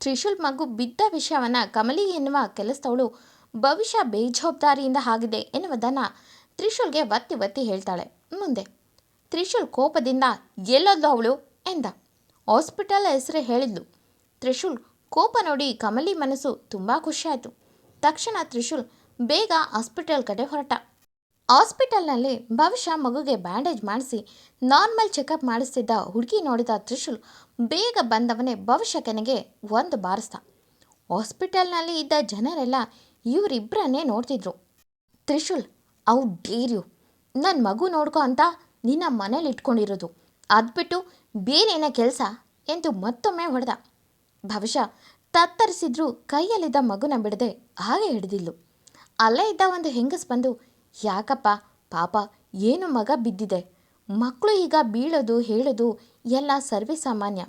ತ್ರಿಶೂಲ್ ಮಗು ಬಿದ್ದ ವಿಷಯವನ್ನು ಕಮಲಿ ಎನ್ನುವ ಕೆಲಸದವಳು ಭವಿಷ್ಯ ಬೇಜವಾಬ್ದಾರಿಯಿಂದ ಆಗಿದೆ ಎನ್ನುವುದನ್ನು ತ್ರಿಶೂಲ್ಗೆ ಒತ್ತಿ ಒತ್ತಿ ಹೇಳ್ತಾಳೆ. ಮುಂದೆ, ತ್ರಿಶೂಲ್ ಕೋಪದಿಂದ ಎಲ್ಲೋದ್ಲು ಅವಳು ಎಂದ. ಹಾಸ್ಪಿಟಲ್ ಹೆಸರೇ ಹೇಳಿದ್ಲು. ತ್ರಿಶೂಲ್ ಕೋಪ ನೋಡಿ ಕಮಲಿ ಮನಸ್ಸು ತುಂಬ ಖುಷಿಯಾಯಿತು ತಕ್ಷಣ ತ್ರಿಶೂಲ್ ಬೇಗ ಹಾಸ್ಪಿಟಲ್ ಕಡೆ ಹೊರಟ. ಹಾಸ್ಪಿಟಲ್ನಲ್ಲಿ ಬಹುಶಃ ಮಗುಗೆ ಬ್ಯಾಂಡೇಜ್ ಮಾಡಿಸಿ ನಾರ್ಮಲ್ ಚೆಕಪ್ ಮಾಡಿಸ್ತಿದ್ದ ಹುಡುಗಿ ನೋಡಿದ ತ್ರಿಶೂಲ್ ಬೇಗ ಬಂದವನೇ ಭವಿಷ್ಯ ಕೆನೆಗೆ ಒಂದು ಬಾರಿಸ್ದ. ಹಾಸ್ಪಿಟಲ್ನಲ್ಲಿ ಇದ್ದ ಜನರೆಲ್ಲ ಇವರಿಬ್ಬರನ್ನೇ ನೋಡ್ತಿದ್ರು. ತ್ರಿಶೂಲ್ ಅವು ಡೇರ್ಯು ನನ್ನ ಮಗು ನೋಡ್ಕೊ ಅಂತ ನಿನ್ನ ಮನೇಲಿ ಇಟ್ಕೊಂಡಿರೋದು. ಅದು ಬಿಟ್ಟು ಬೇರೇನೇ ಕೆಲಸ ಎಂದು ಮತ್ತೊಮ್ಮೆ ಹೊಡೆದ. ಬಹುಶಃ ತತ್ತರಿಸಿದ್ರೂ ಕೈಯಲ್ಲಿದ್ದ ಮಗುನ ಬಿಡದೆ ಹಾಗೆ ಹಿಡಿದಿಲ್ಲ ಅಲ್ಲೇ ಇದ್ದ ಒಂದು ಹೆಂಗಸ್ ಬಂದು ಯಾಕಪ್ಪ? ಪಾಪ, ಏನು ಮಗ ಬಿದ್ದಿದೆ? ಮಕ್ಕಳು ಈಗ ಬೀಳೋದು, ಹೇಳೋದು ಎಲ್ಲ ಸರ್ವೇ ಸಾಮಾನ್ಯ.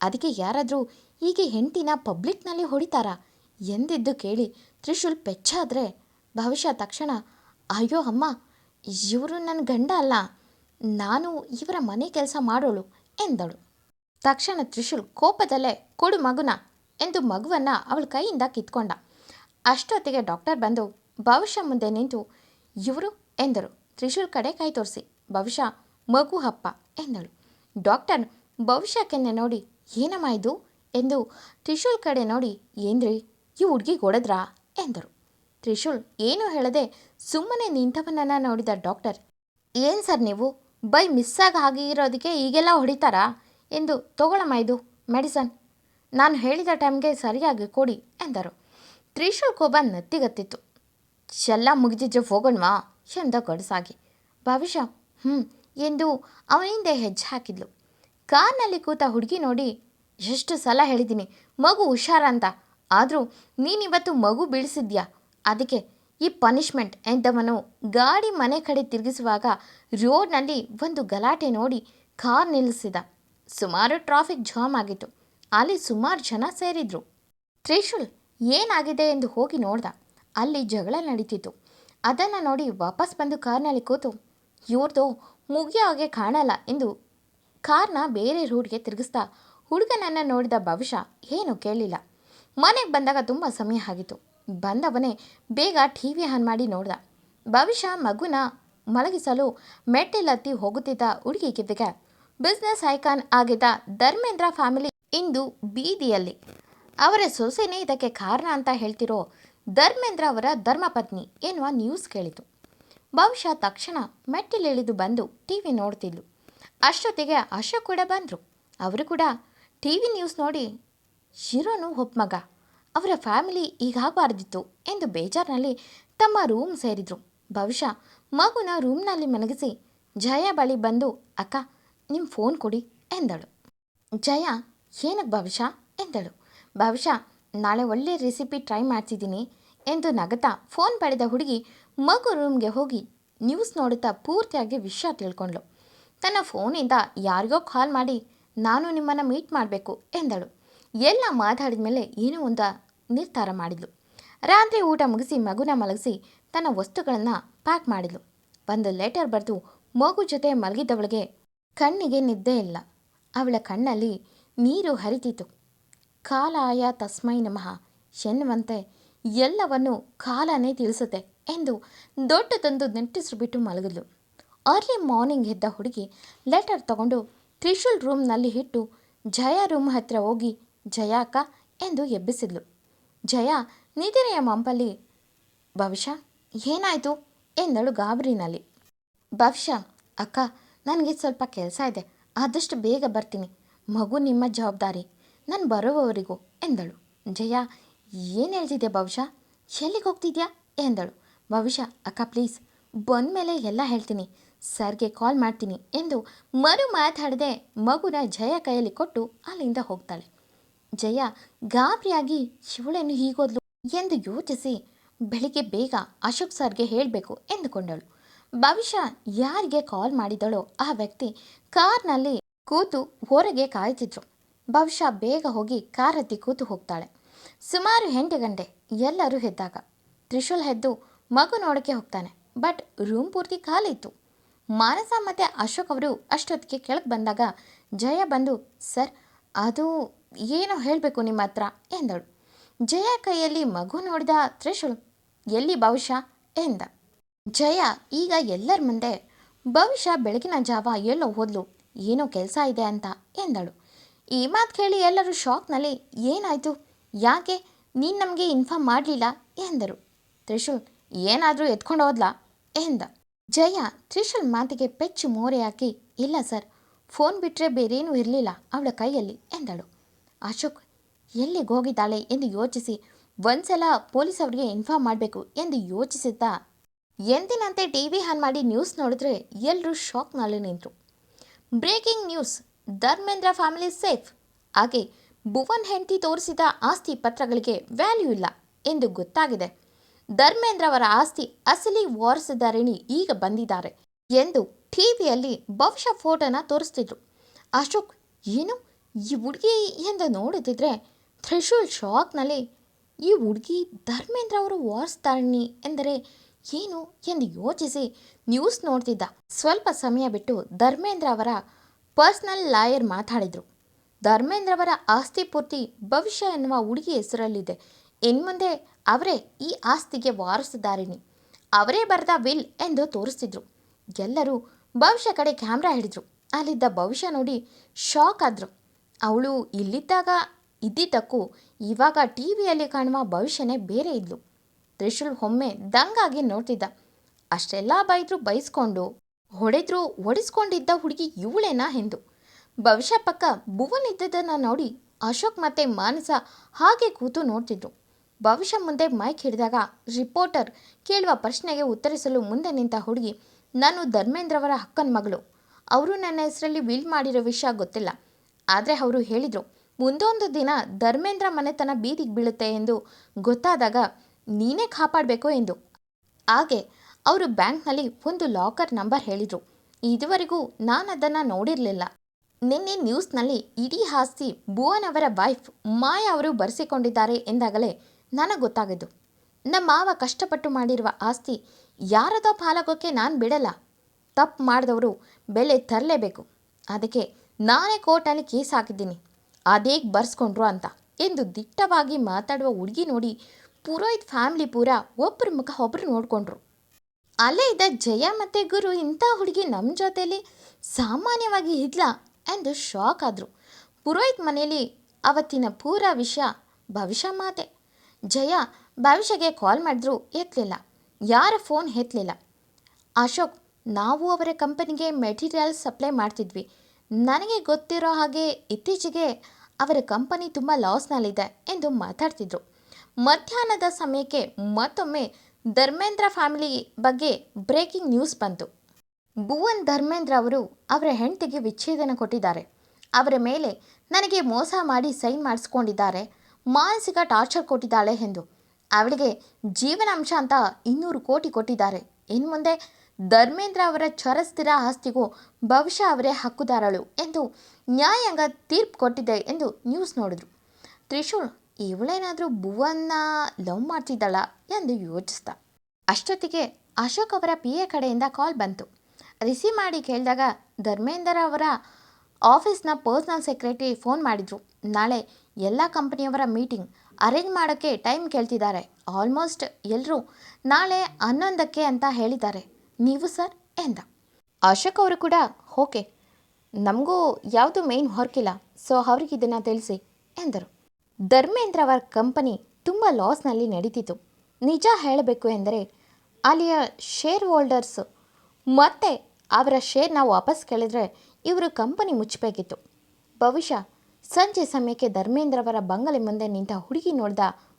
ಅದಕ್ಕೆ ಯಾರಾದರೂ ಹೀಗೆ ಹೆಂಡತಿನ ಪಬ್ಲಿಕ್ನಲ್ಲಿ ಹೊಡಿತಾರಾ? ಎಂದಿದ್ದು ಕೇಳಿ ತ್ರಿಶೂಲ್ ಪೆಚ್ಚಾದರೆ ಭವಿಷ್ಯ ತಕ್ಷಣ, ಅಯ್ಯೋ ಅಮ್ಮ, ಇವರು ನನ್ನ ಗಂಡ ಅಲ್ಲ, ನಾನು ಇವರ ಮನೆ ಕೆಲಸ ಮಾಡೋಳು ಎಂದಳು. ತಕ್ಷಣ ತ್ರಿಶೂಲ್ ಕೋಪದಲ್ಲೇ, ಕೊಡು ಮಗುನ ಎಂದು ಮಗುವನ್ನು ಅವಳ ಕೈಯಿಂದ ಕಿತ್ಕೊಂಡ. ಅಷ್ಟೊತ್ತಿಗೆ ಡಾಕ್ಟರ್ ಬಂದು ಭವಿಷ್ಯ ಮುಂದೆ ನಿಂತು ಇವರು ಎಂದರು. ತ್ರಿಶೂಲ್ ಕಡೆ ಕೈ ತೋರಿಸಿ. ಬಹುಶಃ ಮಗು ಹಪ್ಪ ಎಂದಳು. ಡಾಕ್ಟರ್ ಭವಿಷ್ಯಕ್ಕೆನ್ನೆ ನೋಡಿ, ಏನಮ್ಮ ಇದು ಎಂದು ತ್ರಿಶೂಲ್ ಕಡೆ ನೋಡಿ, ಏನ್ರಿ, ಈ ಹುಡುಗಿ ಹೊಡೆದ್ರಾ ಎಂದರು. ತ್ರಿಶೂಲ್ ಏನೂ ಹೇಳದೆ ಸುಮ್ಮನೆ ನಿಂತವನನ್ನ ನೋಡಿದ ಡಾಕ್ಟರ್, ಏನು ಸರ್ ನೀವು, ಬೈ ಮಿಸ್ಸಾಗಿ ಆಗಿರೋದಕ್ಕೆ ಈಗೆಲ್ಲ ಹೊಡಿತಾರಾ ಎಂದು ತಗೊಳಮ್ಮ ಇದು ಮೆಡಿಸನ್. ನಾನು ಹೇಳಿದ ಟೈಮ್ಗೆ ಸರಿಯಾಗಿ ಕೊಡಿ ಎಂದರು. ತ್ರಿಶೂಲ್ ಕೋಪ ನತ್ತಿಗತ್ತಿತ್ತು. ಎಲ್ಲ ಮುಗಿದಿದ್ರೆ ಹೋಗೋಣವಾ ಎಂದ ಗಡಸಾಗಿ ಭವಿಷ್ಯ ಹ್ಞೂ ಎಂದು ಅವನಿಂದ ಹೆಜ್ಜೆ ಹಾಕಿದ್ಲು ಕಾರ್ನಲ್ಲಿ ಕೂತ ಹುಡುಗಿ ನೋಡಿ, ಎಷ್ಟು ಸಲ ಹೇಳಿದ್ದೀನಿ, ಮಗು ಹುಷಾರಂತ ಆದರೂ ನೀನಿವತ್ತು ಮಗು ಬೀಳಿಸಿದ್ಯಾ? ಅದಕ್ಕೆ ಈ ಪನಿಷ್ಮೆಂಟ್ ಎಂದವನು ಗಾಡಿ ಮನೆ ಕಡೆ ತಿರುಗಿಸುವಾಗ ರೋಡ್ನಲ್ಲಿ ಒಂದು ಗಲಾಟೆ ನೋಡಿ ಕಾರ್ ನಿಲ್ಲಿಸಿದ. ಸುಮಾರು ಟ್ರಾಫಿಕ್ ಜಾಮ್ ಆಗಿತ್ತು. ಅಲ್ಲಿ ಸುಮಾರು ಜನ ಸೇರಿದ್ರು. ತ್ರಿಶುಲ್ ಏನಾಗಿದೆ ಎಂದು ಹೋಗಿ ನೋಡ್ದ. ಅಲ್ಲಿ ಜಗಳ ನಡೀತಿತ್ತು. ಅದನ್ನು ನೋಡಿ ವಾಪಸ್ ಬಂದು ಕಾರ್ನಲ್ಲಿ ಕೂತು ಇವ್ರದ್ದು ಮುಗಿಯೋ ಹಾಗೆ ಕಾಣಲ್ಲ ಎಂದು ಕಾರ್ನ ಬೇರೆ ರೂಟ್ಗೆ ತಿರುಗಿಸ್ತಾ ಹುಡುಗನನ್ನು ನೋಡಿದ ಭವಿಷ್ಯ ಏನು ಕೇಳಲಿಲ್ಲ ಮನೆಗೆ ಬಂದಾಗ ತುಂಬ ಸಮಯ ಆಗಿತ್ತು. ಬಂದವನೇ ಬೇಗ ಟಿ ವಿ ಆನ್ ಮಾಡಿ ನೋಡ್ದ. ಭವಿಷ್ಯ ಮಗುನ ಮಲಗಿಸಲು ಮೆಟ್ಟಿಲತ್ತಿ ಹೋಗುತ್ತಿದ್ದ ಹುಡುಗಿ ಕಿವಿಗೆ, ಬಿಸ್ನೆಸ್ ಐಕಾನ್ ಆಗಿದ್ದ ಧರ್ಮೇಂದ್ರ ಫ್ಯಾಮಿಲಿ ಇಂದು ಬೀದಿಯಲ್ಲಿ. ಅವರ ಸೊಸೆನೇ ಇದಕ್ಕೆ ಕಾರಣ ಅಂತ ಹೇಳ್ತಿರೋ ಧರ್ಮೇಂದ್ರ ಅವರ ಧರ್ಮಪತ್ನಿ ಎನ್ನುವ ನ್ಯೂಸ್ ಕೇಳಿತು. ಬಹುಶಃ ತಕ್ಷಣ ಮೆಟ್ಟಿಲಿಳಿದು ಬಂದು ಟಿ ವಿ ನೋಡ್ತಿದ್ಲು. ಅಷ್ಟೊತ್ತಿಗೆ ಅಶೋಕ್ ಕೂಡ ಬಂದರು. ಅವರು ಕೂಡ ಟಿ ವಿ ನ್ಯೂಸ್ ನೋಡಿ, ಶಿರೋನು ಒಬ್ಬ ಮಗ. ಅವರ ಫ್ಯಾಮಿಲಿ ಈಗಾಗಬಾರ್ದಿತ್ತು ಎಂದು ಬೇಜಾರಿನಲ್ಲಿ ತಮ್ಮ ರೂಮ್ ಸೇರಿದರು. ಬಹುಶಃ ಮಗುನ ರೂಮ್ನಲ್ಲಿ ಮಲಗಿಸಿ, ಜಯ ಬಳಿ ಬಂದು, ಅಕ್ಕ ನಿಮ್ಮ ಫೋನ್ ಕೊಡಿ ಎಂದಳು. ಜಯ ಏನಕ್ಕೆ ಭವಿಷ್ಯ ಎಂದಳು. ಭವಿಷ್ಯ ನಾಳೆ ಒಳ್ಳೆ ರೆಸಿಪಿ ಟ್ರೈ ಮಾಡ್ತಿದ್ದೀನಿ ಎಂದು ನಗತಾ ಫೋನ್ ಪಡೆದ ಹುಡುಗಿ ಮಗು ರೂಮ್ಗೆ ಹೋಗಿ ನ್ಯೂಸ್ ನೋಡುತ್ತಾ ಪೂರ್ತಿಯಾಗಿ ವಿಷಯ ತಿಳ್ಕೊಂಡ್ಳು. ತನ್ನ ಫೋನಿಂದ ಯಾರಿಗೋ ಕಾಲ್ ಮಾಡಿ ನಾನು ನಿಮ್ಮನ್ನು ಮೀಟ್ ಮಾಡಬೇಕು ಎಂದಳು. ಎಲ್ಲ ಮಾತಾಡಿದ ಮೇಲೆ ಏನೋ ಒಂದು ನಿರ್ಧಾರ ಮಾಡಿದ್ಲು. ರಾತ್ರಿ ಊಟ ಮುಗಿಸಿ ಮಗುನ ಮಲಗಿಸಿ ತನ್ನ ವಸ್ತುಗಳನ್ನು ಪ್ಯಾಕ್ ಮಾಡಿದ್ಲು. ಒಂದು ಲೆಟರ್ ಬರೆದು ಮಗು ಜೊತೆ ಮಲಗಿದ್ದವಳಿಗೆ ಕಣ್ಣಿಗೆ ನಿದ್ದೆ ಇಲ್ಲ. ಅವಳ ಕಣ್ಣಲ್ಲಿ ನೀರು ಹರಿತಿತ್ತು. ಕಾಲಾಯ ತಸ್ಮೈ ನಮಃ. ಎನ್ನುವಂತೆ ಎಲ್ಲವನ್ನು ಕಾಲನೇ ತಿಳಿಸುತ್ತೆ ಎಂದು ದೊಡ್ಡದೊಂದು ನೆಟ್ಟಿಸಿಬಿಟ್ಟು ಮಲಗಿದ್ಲು. ಅರ್ಲಿ ಮಾರ್ನಿಂಗ್ ಎದ್ದ ಹುಡುಗಿ ಲೆಟರ್ ತಗೊಂಡು ತ್ರಿಶೂಲ್ ರೂಮ್ನಲ್ಲಿ ಇಟ್ಟು ಜಯ ರೂಮ್ ಹತ್ತಿರ ಹೋಗಿ, ಜಯ ಅಕ್ಕ ಎಂದು ಎಬ್ಬಿಸಿದ್ಲು. ಜಯ ನಿಧಿರೆಯ ಮಂಪಲ್ಲಿ, ಭವಿಷ್ಯ, ಏನಾಯಿತು? ಎಂದಳು ಗಾಬರಿನಲ್ಲಿ. ಭವಿಷ್ಯ, ಅಕ್ಕ, ನನಗೆ ಸ್ವಲ್ಪ ಕೆಲಸ ಇದೆ. ಆದಷ್ಟು ಬೇಗ ಬರ್ತೀನಿ. ಮಗು ನಿಮ್ಮ ಜವಾಬ್ದಾರಿ. ನಾನು ಬರುವವರಿಗೂ ಎಂದಳು. ಜಯ, ಏನು ಹೇಳ್ತಿದ್ದೆ ಭವಿಷ್ಯ ಎಲ್ಲಿಗೆ ಹೋಗ್ತಿದ್ಯಾ ಎಂದಳು. ಭವಿಷ್ಯ ಅಕ್ಕ ಪ್ಲೀಸ್ ಬಂದ ಮೇಲೆ ಎಲ್ಲ ಹೇಳ್ತೀನಿ. ಸರ್ಗೆ ಕಾಲ್ ಮಾಡ್ತೀನಿ ಎಂದು ಮರು ಮಾತಾಡದೆ ಮಗುನ ಜಯ ಕೈಯಲ್ಲಿ ಕೊಟ್ಟು ಅಲ್ಲಿಂದ ಹೋಗ್ತಾಳೆ. ಜಯ, ಗಾಬರಿಯಾಗಿ ಶಿವಳನ್ನು ಹೀಗೋದ್ಲು ಎಂದು ಯೋಚಿಸಿ ಬೆಳಿಗ್ಗೆ ಬೇಗ ಅಶೋಕ್ ಸರ್ಗೆ ಹೇಳಬೇಕು ಎಂದುಕೊಂಡಳು. ಭವಿಷ್ಯ ಯಾರಿಗೆ ಕಾಲ್ ಮಾಡಿದಳೋ ಆ ವ್ಯಕ್ತಿ ಕಾರ್ನಲ್ಲಿ ಕೂತು ಹೊರಗೆ ಕಾಯ್ತಿದ್ರು. ಭವಿಷ್ಯ ಬೇಗ ಹೋಗಿ ಕಾರ್ ಕೂತು ಹೋಗ್ತಾಳೆ. ಸುಮಾರು ಎಂಟು ಗಂಟೆ, ಎಲ್ಲರೂ ಎದ್ದಾಗ. ತ್ರಿಶೂಲ್ ಎದ್ದು ಮಗು ನೋಡೋಕ್ಕೆ ಹೋಗ್ತಾನೆ, ಬಟ್ ರೂಮ್ ಪೂರ್ತಿ ಖಾಲಿ ಇತ್ತು ಮಾನಸ ಮತ್ತು ಅಶೋಕ್ ಅವರು ಅಷ್ಟೊತ್ತಿಗೆ ಕೆಳಗೆ ಬಂದಾಗ, ಜಯ ಬಂದು, ಸರ್, ಅದು ಏನೋ ಹೇಳಬೇಕು ನಿಮ್ಮ ಹತ್ರ, ಎಂದಳು. ಜಯ ಕೈಯಲ್ಲಿ ಮಗು ನೋಡಿದ ತ್ರಿಶೂಲ್, ಎಲ್ಲಿ ಭವಿಷ್ಯ ಎಂದ. ಜಯ ಈಗ ಎಲ್ಲರ ಮುಂದೆ ಭವಿಷ್ಯ ಬೆಳಗಿನ ಜಾವ ಎಲ್ಲೋ ಹೋದ್ಲು, ಏನೋ ಕೆಲಸ ಇದೆ ಅಂತ, ಎಂದಳು. ಈ ಮಾತು ಕೇಳಿ ಎಲ್ಲರೂ ಶಾಕ್ನಲ್ಲಿ ಏನಾಯಿತು? ಯಾಕೆ ನೀನು ನಮಗೆ ಇನ್ಫಾರ್ಮ್ ಮಾಡಲಿಲ್ಲ? ಎಂದರು. ತ್ರಿಶೂಲ್, ಏನಾದರೂ ಎತ್ಕೊಂಡು ಹೋದ್ಲಾ? ಎಂದ. ಜಯ, ತ್ರಿಶೂಲ್ ಮಾತಿಗೆ ಪೆಚ್ಚು ಮೋರೆ ಹಾಕಿ, ಇಲ್ಲ ಸರ್ ಫೋನ್ ಬಿಟ್ಟರೆ ಬೇರೇನೂ ಇರಲಿಲ್ಲ ಅವಳ ಕೈಯಲ್ಲಿ, ಎಂದಳು. ಅಶೋಕ್, ಎಲ್ಲಿಗೆ ಹೋಗಿದ್ದಾಳೆ ಎಂದು ಯೋಚಿಸಿ, ಒಂದ್ಸಲ ಪೊಲೀಸ್ ಅವರಿಗೆ ಇನ್ಫಾರ್ಮ್ ಮಾಡಬೇಕು ಎಂದು ಯೋಚಿಸುತ್ತಾ ಎಂದಿನಂತೆ ಟಿ ವಿ ಆನ್ ಮಾಡಿ ನ್ಯೂಸ್ ನೋಡಿದ್ರೆ ಎಲ್ಲರೂ ಶಾಕ್ನಲ್ಲಿ ನಿಂತರು. Breaking news Dharmendra family safe ಹಾಗೆ ಭುವನ್ ಹೆಂಡತಿ ತೋರಿಸಿದ ಆಸ್ತಿ ಪತ್ರಗಳಿಗೆ ವ್ಯಾಲ್ಯೂ ಇಲ್ಲ ಎಂದು ಗೊತ್ತಾಗಿದೆ. ಧರ್ಮೇಂದ್ರ ಅವರ ಆಸ್ತಿ ಅಸಲಿ ವಾರಸುದಾರಿಣಿ ಈಗ ಬಂದಿದ್ದಾರೆ ಎಂದು ಟಿವಿಯಲ್ಲಿ ಭವಿಷ್ಯ ಫೋಟೋನ ತೋರಿಸ್ತಿದ್ರು. ಅಶೋಕ್, ಏನು ಈ ಹುಡುಗಿ ಎಂದು ನೋಡುತ್ತಿದ್ರೆ ಥ್ರೆಶೂಲ್ ಶಾಕ್ನಲ್ಲಿ ಈ ಹುಡುಗಿ ಧರ್ಮೇಂದ್ರ ಅವರು ವಾರಸುದಾರಿಣಿ ಎಂದರೆ ಏನು ಎಂದು ಯೋಚಿಸಿ ನ್ಯೂಸ್ ನೋಡ್ತಿದ್ದ. ಸ್ವಲ್ಪ ಸಮಯ ಬಿಟ್ಟು ಧರ್ಮೇಂದ್ರ ಅವರ ಪರ್ಸನಲ್ ಲಾಯರ್ ಮಾತಾಡಿದರು. ಧರ್ಮೇಂದ್ರವರ ಆಸ್ತಿ ಪೂರ್ತಿ ಭವಿಷ್ಯ ಎನ್ನುವ ಹುಡುಗಿ ಹೆಸರಲ್ಲಿದೆ. ಇನ್ಮುಂದೆ ಅವರೇ ಈ ಆಸ್ತಿಗೆ ವಾರಸುದಾರಿಣಿ. ಅವರೇ ಬರೆದ ವಿಲ್ ಎಂದು ತೋರಿಸ್ತಿದ್ರು. ಎಲ್ಲರೂ ಭವಿಷ್ಯ ಕಡೆ ಕ್ಯಾಮ್ರಾ ಹಿಡಿದ್ರು. ಅಲ್ಲಿದ್ದ ಭವಿಷ್ಯ ನೋಡಿ ಶಾಕ್ ಆದರು. ಅವಳು ಇಲ್ಲಿದ್ದಾಗ, ಇದ್ದಿದ್ದಕ್ಕೂ ಇವಾಗ ಟಿ ವಿಯಲ್ಲಿ ಕಾಣುವ ಭವಿಷ್ಯನೇ ಬೇರೆ ಇದ್ಲು. ತ್ರಿಶೂಲ್ ಒಮ್ಮೆ ದಂಗಾಗಿ ನೋಡ್ತಿದ್ದ. ಅಷ್ಟೆಲ್ಲ ಬೈದರೂ ಬೈಸ್ಕೊಂಡು ಹೊಡೆದ್ರು ಒಡಿಸ್ಕೊಂಡಿದ್ದ ಹುಡುಗಿ ಇವಳೇನಾ ಎಂದು. ಭವಿಷ್ಯ ಪಕ್ಕ ಭುವನ್ ಇದ್ದದನ್ನು ನೋಡಿ ಅಶೋಕ್ ಮತ್ತೆ ಮಾನಸ ಹಾಗೆ ಕೂತು ನೋಡ್ತಿದ್ರು. ಭವಿಷ್ಯ ಮುಂದೆ ಮೈಕ್ ಹಿಡಿದಾಗ ರಿಪೋರ್ಟರ್ ಕೇಳುವ ಪ್ರಶ್ನೆಗೆ ಉತ್ತರಿಸಲು ಮುಂದೆ ನಿಂತ ಹುಡುಗಿ, ನಾನು ಧರ್ಮೇಂದ್ರವರ ಅಕ್ಕನ ಮಗಳು. ಅವರು ನನ್ನ ಹೆಸರಲ್ಲಿ ವಿಲ್ ಮಾಡಿರೋ ವಿಷಯ ಗೊತ್ತಿಲ್ಲ. ಆದರೆ ಅವರು ಹೇಳಿದರು, ಮುಂದೊಂದು ದಿನ ಧರ್ಮೇಂದ್ರ ಮನೆತನ ಬೀದಿಗೆ ಬೀಳುತ್ತೆ ಎಂದು ಗೊತ್ತಾದಾಗ ನೀನೇ ಕಾಪಾಡಬೇಕು ಎಂದು. ಹಾಗೆ ಅವರು ಬ್ಯಾಂಕ್ನಲ್ಲಿ ಒಂದು ಲಾಕರ್ ನಂಬರ್ ಹೇಳಿದರು. ಇದುವರೆಗೂ ನಾನು ಅದನ್ನು ನೋಡಿರಲಿಲ್ಲ. ನಿನ್ನೆ ನ್ಯೂಸ್ನಲ್ಲಿ ಇಡೀ ಆಸ್ತಿ ಭುವನ್ ಅವರ ವೈಫ್ ಮಾಯಾ ಅವರು ಬರೆಸಿಕೊಂಡಿದ್ದಾರೆ ಎಂದಾಗಲೇ ನನಗೆ ಗೊತ್ತಾಗಿದ್ದು. ನಮ್ಮ ಮಾವ ಕಷ್ಟಪಟ್ಟು ಮಾಡಿರುವ ಆಸ್ತಿ ಯಾರದೋ ಪಾಲಾಗೋಕ್ಕೆ ನಾನು ಬಿಡಲ್ಲ. ತಪ್ಪು ಮಾಡಿದವರು ಬೆಲೆ ತರಲೇಬೇಕು. ಅದಕ್ಕೆ ನಾನೇ ಕೋರ್ಟಲ್ಲಿ ಕೇಸ್ ಹಾಕಿದ್ದೀನಿ. ಅದೇಗೆ ಬರ್ಸ್ಕೊಂಡ್ರು ಅಂತ ಎಂದು ದಿಟ್ಟವಾಗಿ ಮಾತಾಡುವ ಹುಡುಗಿ ನೋಡಿ ಪುರೋಹಿತ್ ಫ್ಯಾಮಿಲಿ ಪೂರ ಒಬ್ಬರ ಮುಖ ಒಬ್ಬರು ನೋಡಿಕೊಂಡ್ರು. ಅಲ್ಲೇ ಇದ್ದ ಜಯ ಮತ್ತು ಗುರು ಇಂಥ ಹುಡುಗಿ ನಮ್ಮ ಜೊತೆಯಲ್ಲಿ ಸಾಮಾನ್ಯವಾಗಿ ಇದ್ಲಾ ಎಂದು ಶಾಕ್ ಆದರು. ಪುರೋಹಿತ್ ಮನೆಯಲ್ಲಿ ಅವತ್ತಿನ ಪೂರ ವಿಷಯ ಭವಿಷ್ಯ ಮಾತೆ. ಜಯ ಭವಿಷ್ಯಗೆ ಕಾಲ್ ಮಾಡಿದ್ರು ಎತ್ತಲಿಲ್ಲ ಯಾರ ಫೋನ್ ಎತ್ತಲಿಲ್ಲ ಅಶೋಕ್, ನಾವು ಅವರ ಕಂಪನಿಗೆ ಮೆಟೀರಿಯಲ್ ಸಪ್ಲೈ ಮಾಡ್ತಿದ್ವಿ. ನನಗೆ ಗೊತ್ತಿರೋ ಹಾಗೆ ಇತ್ತೀಚೆಗೆ ಅವರ ಕಂಪನಿ ತುಂಬ ಲಾಸ್ನಲ್ಲಿದೆ ಎಂದು ಮಾತಾಡ್ತಿದ್ರು. ಮಧ್ಯಾಹ್ನದ ಸಮಯಕ್ಕೆ ಮತ್ತೊಮ್ಮೆ ಧರ್ಮೇಂದ್ರ ಫ್ಯಾಮಿಲಿ ಬಗ್ಗೆ ಬ್ರೇಕಿಂಗ್ ನ್ಯೂಸ್ ಬಂತು. ಭುವನ್ ಧರ್ಮೇಂದ್ರ ಅವರು ಅವರ ಹೆಂಡತಿಗೆ ವಿಚ್ಛೇದನ ಕೊಟ್ಟಿದ್ದಾರೆ. ಅವರ ಮೇಲೆ ನನಗೆ ಮೋಸ ಮಾಡಿ ಸೈನ್ ಮಾಡಿಸ್ಕೊಂಡಿದ್ದಾರೆ, ಮಾನಸಿಕ ಟಾರ್ಚರ್ ಕೊಟ್ಟಿದ್ದಾಳೆ ಎಂದು. ಅವಳಿಗೆ ಜೀವನಾಂಶ ಅಂತ ಇನ್ನೂರು ಕೋಟಿ ಕೊಟ್ಟಿದ್ದಾರೆ. ಇನ್ನು ಮುಂದೆ ಧರ್ಮೇಂದ್ರ ಅವರ ಚರಸ್ಥಿರ ಆಸ್ತಿಗೂ ಭವಿಷ್ಯ ಅವರೇ ಹಕ್ಕುದಾರಳು ಎಂದು ನ್ಯಾಯಾಂಗ ತೀರ್ಪು ಕೊಟ್ಟಿದೆ ಎಂದು ನ್ಯೂಸ್ ನೋಡಿದ್ರು. ತ್ರಿಶೂಲ್ ಇವಳೇನಾದರೂ ಭುವನ್ನ ಲವ್ ಮಾಡ್ತಿದ್ದಾಳ ಎಂದು ಯೋಚಿಸ್ದ. ಅಷ್ಟೊತ್ತಿಗೆ ಅಶೋಕ್ ಅವರ ಪಿ ಎ ಕಡೆಯಿಂದ ಕಾಲ್ ಬಂತು. ರಿಸೀವ್ ಮಾಡಿ ಕೇಳಿದಾಗ ಧರ್ಮೇಂದ್ರ ಅವರ ಆಫೀಸ್ನ ಪರ್ಸ್ನಲ್ ಸೆಕ್ರೆಟರಿ ಫೋನ್ ಮಾಡಿದರು. ನಾಳೆ ಎಲ್ಲ ಕಂಪನಿಯವರ ಮೀಟಿಂಗ್ ಅರೇಂಜ್ ಮಾಡೋಕ್ಕೆ ಟೈಮ್ ಕೇಳ್ತಿದ್ದಾರೆ. ಆಲ್ಮೋಸ್ಟ್ ಎಲ್ಲರೂ ನಾಳೆ ಹನ್ನೊಂದಕ್ಕೆ ಅಂತ ಹೇಳಿದ್ದಾರೆ. ನೀವು ಸರ್ ಎಂದ. ಅಶೋಕ್ ಅವರು ಕೂಡ ಓಕೆ ನಮಗೂ ಯಾವುದು ವರ್ಕ್ ಇಲ್ಲ ಸೊ ಅವ್ರಿಗೆ ಇದನ್ನು ತಿಳಿಸಿ ಎಂದರು. ಧರ್ಮೇಂದ್ರ ಅವರ ಕಂಪನಿ ತುಂಬ ಲಾಸ್ನಲ್ಲಿ ನಡೀತಿತ್ತು. ನಿಜ ಹೇಳಬೇಕು ಎಂದರೆ, ಅಲ್ಲಿಯ ಶೇರ್ ಹೋಲ್ಡರ್ಸ್ ಮತ್ತೆ ಅವರ ಶೇರ್ನ ವಾಪಸ್ ಕೇಳಿದ್ರೆ ಇವರು ಕಂಪನಿ ಮುಚ್ಚಬೇಕಿತ್ತು. ಭವಿಷ್ಯ ಸಂಜೆ ಸಮಯಕ್ಕೆ ಧರ್ಮೇಂದ್ರ ಅವರ ಬಂಗಲೆ ಮುಂದೆ ನಿಂತ ಹುಡುಗಿ ನೋಡಿದ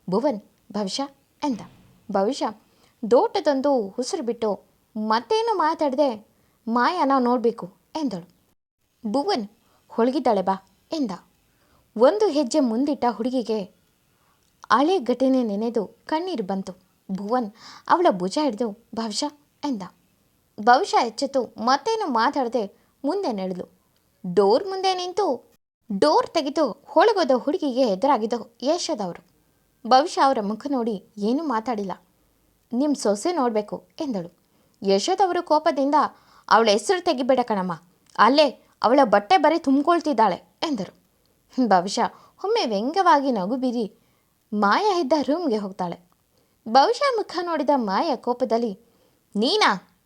ಭುವನ್ ಭವಿಷ್ಯ ಎಂದ. ಭವಿಷ್ಯ ದೋಟದೊಂದು ಉಸಿರು ಬಿಟ್ಟು ಮತ್ತೇನು ಮಾತಾಡದೆ, ಮಾಯಾನ ನೋಡಬೇಕು ಎಂದಳು. ಭುವನ್, ಹೊಳಗಿದ್ದಾಳೆ ಬಾ, ಎಂದ. ಒಂದು ಹೆಜ್ಜೆ ಮುಂದಿಟ್ಟ ಹುಡುಗಿಗೆ ಹಳೆ ಘಟನೆ ನೆನೆದು ಕಣ್ಣೀರು ಬಂತು. ಭುವನ್ ಅವಳ ಭುಜ ಹಿಡಿದು, ಭವಿಷ್ಯ ಎಂದ. ಭವಿಷ್ಯ ಎಚ್ಚೆತ್ತು, ಮತ್ತೇನು ಮಾತಾಡದೆ ಮುಂದೆ ನಡೆದು ಡೋರ್ ಮುಂದೆ ನಿಂತು, ಡೋರ್ ತೆಗೆದು ಹೊಳಗೋದ ಹುಡುಗಿಗೆ ಎದುರಾಗಿದ್ದು ಯಶದವರು. ಭವಿಷ್ಯ ಅವರ ಮುಖ ನೋಡಿ ಏನೂ ಮಾತಾಡಿಲ್ಲ. ನಿಮ್ಮ ಸೊಸೆ ನೋಡಬೇಕು ಎಂದಳು. ಯಶೋದವರು ಕೋಪದಿಂದ, ಅವಳ ಹೆಸರು ತೆಗಿಬೇಡ ಕಣಮ್ಮ. ಅಲ್ಲೇ ಅವಳ ಬಟ್ಟೆ ಬರೀ ತುಂಬಿಕೊಳ್ತಿದ್ದಾಳೆ ಎಂದರು. ಭವಿಷ್ಯ ಒಮ್ಮೆ ವ್ಯಂಗ್ಯವಾಗಿ ನಗು ಬಿರಿ ಮಾಯ ಇದ್ದ ರೂಮ್ಗೆ ಹೋಗ್ತಾಳೆ. ಬಹುಶಃ ಮುಖ ನೋಡಿದ ಮಾಯ ಕೋಪದಲ್ಲಿ, ನೀನಾ?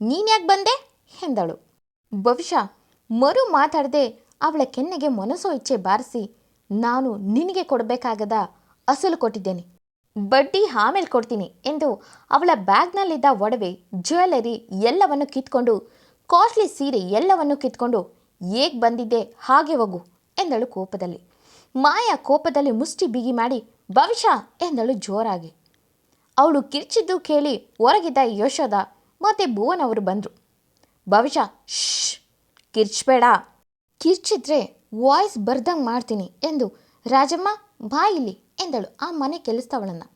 ನೀನ್ಯಾಕೆ ಬಂದೆ? ಎಂದಳು. ಬಹುಶಃ ಮರು ಮಾತಾಡದೆ ಅವಳ ಕೆನ್ನೆಗೆ ಮನಸ್ಸು ಇಚ್ಛೆ ಬಾರಿಸಿ, ನಾನು ನಿನಗೆ ಕೊಡಬೇಕಾಗದ ಅಸಲು ಕೊಟ್ಟಿದ್ದೇನೆ. ಬಡ್ಡಿ ಆಮೇಲೆ ಕೊಡ್ತೀನಿ ಎಂದು ಅವಳ ಬ್ಯಾಗ್ನಲ್ಲಿದ್ದ ಒಡವೆ, ಜ್ಯುವೆಲರಿ ಎಲ್ಲವನ್ನು ಕಿತ್ಕೊಂಡು, ಕಾಸ್ಟ್ಲಿ ಸೀರೆ ಎಲ್ಲವನ್ನು ಕಿತ್ಕೊಂಡು, ಹೇಗೆ ಬಂದಿದ್ದೆ? ಹಾಗೆ ಹೋಗು. ಎಂದಳು ಕೋಪದಲ್ಲಿ. ಮಾಯಾ ಕೋಪದಲ್ಲಿ ಮುಷ್ಟಿ ಬಿಗಿ ಮಾಡಿ, ಭವಿಷ್ಯ ಎಂದಳು ಜೋರಾಗಿ. ಅವಳು ಕಿರ್ಚಿದ್ದು ಕೇಳಿ ಹೊರಗಿದ್ದ ಯಶೋದ ಮತ್ತೆ ಭುವನ್ ಅವರು ಬಂದರು. ಭವಿಷ್ಯ ಶ್ ಕಿರ್ಚ್ಬೇಡ. ಕಿರ್ಚಿದ್ರೆ ವಾಯ್ಸ್ ಬರ್ದಂಗೆ ಮಾಡ್ತೀನಿ ಎಂದು ರಾಜಮ್ಮ ಬಾ ಇಲ್ಲಿ ಎಂದಳು. ಆ ಮನೆ ಕೆಲಸದವಳನ್ನು.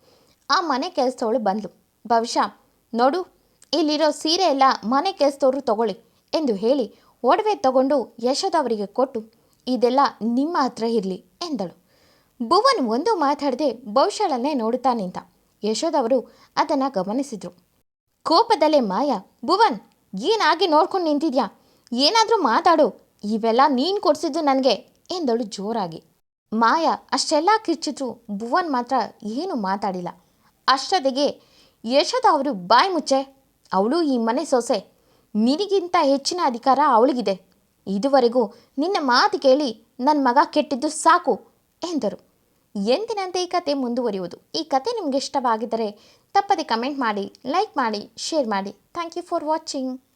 ಆ ಮನೆ ಕೆಲಸದವಳು ಬಂದಳು ಭವಿಷ್ಯ, ನೋಡು, ಇಲ್ಲಿರೋ ಸೀರೆ ಎಲ್ಲ ಮನೆ ಕೆಲಸದವರು ತಗೊಳ್ಳಿ ಎಂದು ಹೇಳಿ ಒಡವೆ ತಗೊಂಡು ಯಶೋದ ಅವರಿಗೆ ಕೊಟ್ಟು ಇದೆಲ್ಲ ನಿಮ್ಮ ಹತ್ರ ಇರಲಿ ಎಂದಳು. ಭುವನ್ ಒಂದು ಮಾತಾಡದೆ ಬಹುಶಃಳನ್ನೇ ನೋಡುತ್ತಾ ನಿಂತ ಯಶೋದವರು ಅದನ್ನು ಗಮನಿಸಿದ್ರು. ಕೋಪದಲ್ಲೇ ಮಾಯ, ಭುವನ್, ಏನಾಗಿ ನೋಡ್ಕೊಂಡು ನಿಂತಿದ್ಯಾ? ಏನಾದರೂ ಮಾತಾಡು, ಇವೆಲ್ಲ ನೀನು ಕೊಡಿಸಿದ್ದು ನನಗೆ ಎಂದಳು ಜೋರಾಗಿ. ಮಾಯ ಅಷ್ಟೆಲ್ಲ ಕಿರ್ಚಿದ್ರು ಭುವನ್ ಮಾತ್ರ ಏನು ಮಾತಾಡಿಲ್ಲ. ಅಷ್ಟೊತ್ತಿಗೆ ಯಶೋದ ಅವರು, ಬಾಯಿ ಮುಚ್ಚೆ, ಅವಳು ಈ ಮನೆ ಸೊಸೆ. ನಿನಗಿಂತ ಹೆಚ್ಚಿನ ಅಧಿಕಾರ ಅವಳಿಗಿದೆ. ಇದುವರೆಗೂ ನಿನ್ನ ಮಾತು ಕೇಳಿ ನನ್ನ ಮಗ ಕೆಟ್ಟಿದ್ದು ಸಾಕು ಎಂದರು. ಎಂದಿನಂತೆ ಈ ಕತೆ ಮುಂದುವರಿಯುವುದು. ಈ ಕತೆ ನಿಮಗೆ ಇಷ್ಟವಾಗಿದ್ದರೆ ತಪ್ಪದೆ ಕಮೆಂಟ್ ಮಾಡಿ, ಲೈಕ್ ಮಾಡಿ, ಶೇರ್ ಮಾಡಿ. Thank you for watching.